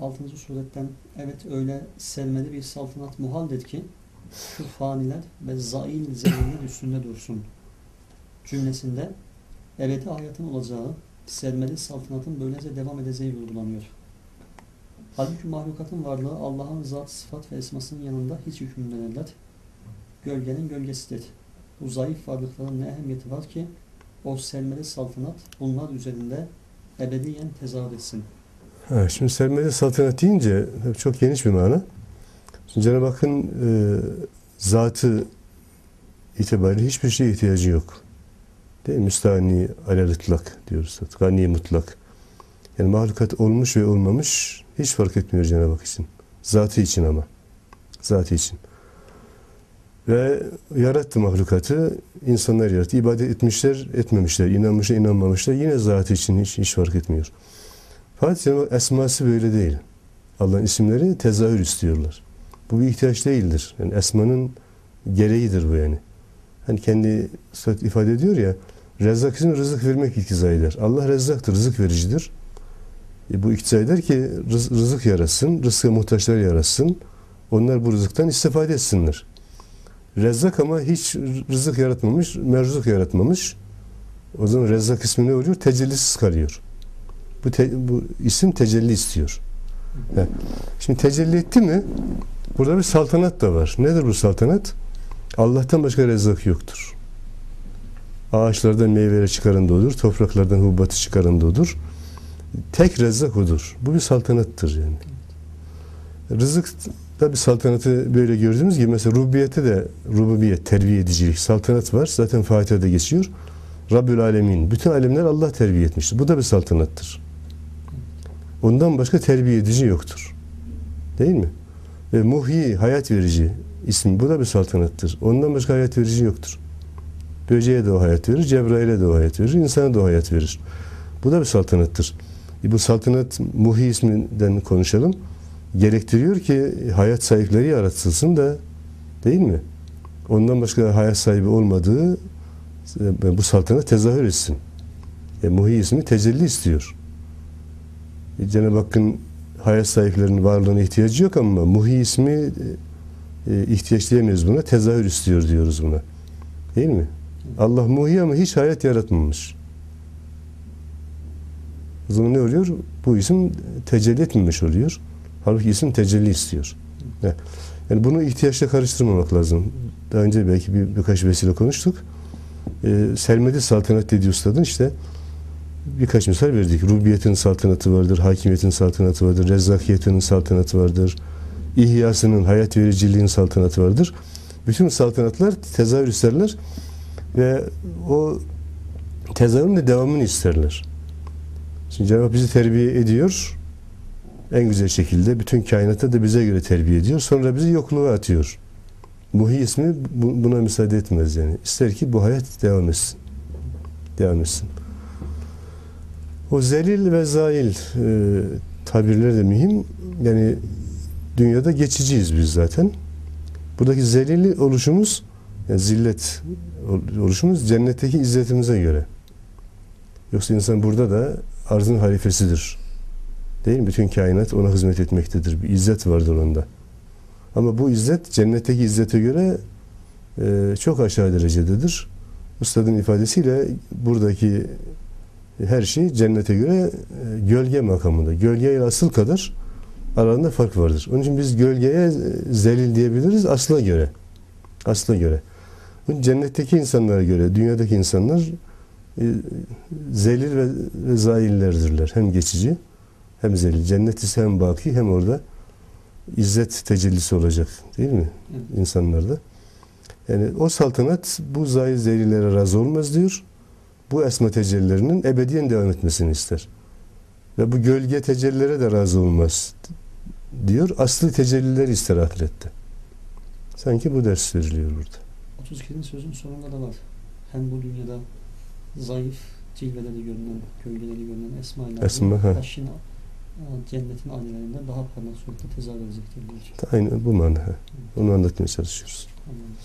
6. suretten evet öyle selmeli bir saltanat muhaldir ki şu faniler ve zail zeminler üstünde dursun cümlesinde ebedi hayatın olacağı selmeli saltanatın böylece devam edeceği vurgulanıyor. Halbuki mahlukatın varlığı Allah'ın zat, sıfat ve esmasının yanında hiç hükümlenirler. Gölgenin gölgesidir. Bu zayıf varlıkların ne ehemmiyeti var ki o selmeli saltanat bunlar üzerinde ebediyen tezahür etsin. Ha, şimdi sermeli saltanat deyince çok geniş bir mana. Şimdi Cenab-ı Hakk'ın e, zatı itibariyle hiçbir şeye ihtiyacı yok. Değil mi? Müstahni alel ıtlak diyoruz. Gani mutlak. Yani mahlukat olmuş ve olmamış hiç fark etmiyor Cenab-ı Hak için. Zatı için ama. Zatı için. Ve yarattı mahlukatı, insanlar yarattı. İbadet etmişler, etmemişler, inanmışlar, inanmamışlar. Yine zatı için hiç, hiç fark etmiyor. Fakat esması böyle değil. Allah'ın isimleri tezahür istiyorlar. Bu bir ihtiyaç değildir. Yani esmanın gereğidir bu yani. Hani kendi sıfat ifade ediyor ya, Rezzak ismi rızık vermek iktiza eder. Allah rezzaktır, rızık vericidir. E bu iktiza eder ki rız, rızık yarasın, rızka muhtaçlar yarasın. Onlar bu rızıktan istifade etsinler. Rezzak ama hiç rızık yaratmamış, merzuk yaratmamış. O zaman Rezzak ismi ne oluyor? Tecellisiz kalıyor. Bu, te, bu isim tecelli istiyor. Yani şimdi tecelli etti mi burada bir saltanat da var. Nedir bu saltanat? Allah'tan başka rezzak yoktur. Ağaçlardan meyveleri çıkaran da odur. Topraklardan hububatı çıkaran da odur. Tek rezzak odur. Bu bir saltanattır yani. Rızık da bir saltanatı böyle gördüğümüz gibi mesela rububiyete de rububiyet, terbiye edicilik, saltanat var. Zaten Fatiha'da geçiyor. Rabbül Alemin. Bütün alemler Allah terbiye etmiştir. Bu da bir saltanattır. Ondan başka terbiye edici yoktur. Değil mi? Ve muhyi, hayat verici ismi. Bu da bir saltanattır. Ondan başka hayat verici yoktur. Böceğe de o hayat verir, Cebrail'e de o hayat verir, insana da o hayat verir. Bu da bir saltanattır. E bu saltanat muhi isminden konuşalım. Gerektiriyor ki hayat sahipleri yaratılsın da değil mi? Ondan başka hayat sahibi olmadığı e, bu saltanat tezahür etsin. E, muhi ismi tecelli istiyor. Cenab-ı Hakk'ın hayat sahiplerinin varlığına ihtiyacı yok ama muhi ismi e, e, ihtiyaç diyemeyiz buna. Tezahür istiyor diyoruz buna. Değil mi? Allah muhi ama hiç hayat yaratmamış. O zaman ne oluyor? Bu isim tecelli etmemiş oluyor. Halbuki isim tecelli istiyor. Yani bunu ihtiyaçla karıştırmamak lazım. Daha önce belki bir, birkaç vesile konuştuk. Ee, Selmedi saltanat dediği ustadın işte birkaç misal verdik. Rubiyetin saltanatı vardır, hakimiyetin saltanatı vardır, rezzakiyetin saltanatı vardır, ihyasının, hayat vericiliğin saltanatı vardır. Bütün saltanatlar tezahür isterler ve o tezahürün de devamını isterler. Şimdi Cenab-ı bizi terbiye ediyor. En güzel şekilde bütün kainata da bize göre terbiye ediyor. Sonra bizi yokluğa atıyor. Muhi ismi buna müsaade etmez yani. İster ki bu hayat devam etsin. Devam etsin. O zelil ve zail e, tabirler de mühim. Yani dünyada geçiciyiz biz zaten. Buradaki zelili oluşumuz yani zillet oluşumuz cennetteki izzetimize göre. Yoksa insan burada da arzın halifesidir. Değil mi? Bütün kainat ona hizmet etmektedir. Bir izzet vardır onda. Ama bu izzet cennetteki izzete göre e, çok aşağı derecededir. Ustadın ifadesiyle buradaki her şey cennete göre e, gölge makamında. Gölge ile asıl kadar aralarında fark vardır. Onun için biz gölgeye zelil diyebiliriz asla göre. Asla göre. Cennetteki insanlara göre, dünyadaki insanlar e, zelil ve, zaillerdirler. Hem geçici hem zelil. Cennet ise hem baki hem orada izzet tecellisi olacak değil mi? İnsanlarda. Yani o saltanat bu zail zelillere razı olmaz diyor. Bu esma tecellilerinin ebediyen devam etmesini ister. Ve bu gölge tecellilere de razı olmaz diyor. Aslı tecelliler ister ahirette. Sanki bu ders veriliyor burada. 32. sözün sonunda da var. Hem bu dünyada zayıf cilveleri görünen, gölgeleri görünen esma Esma, ha. taşına cennetin anilerinde daha parlak surette tezahür edecektir. Aynen bu mana. Onu anlatmaya çalışıyoruz. Anladım.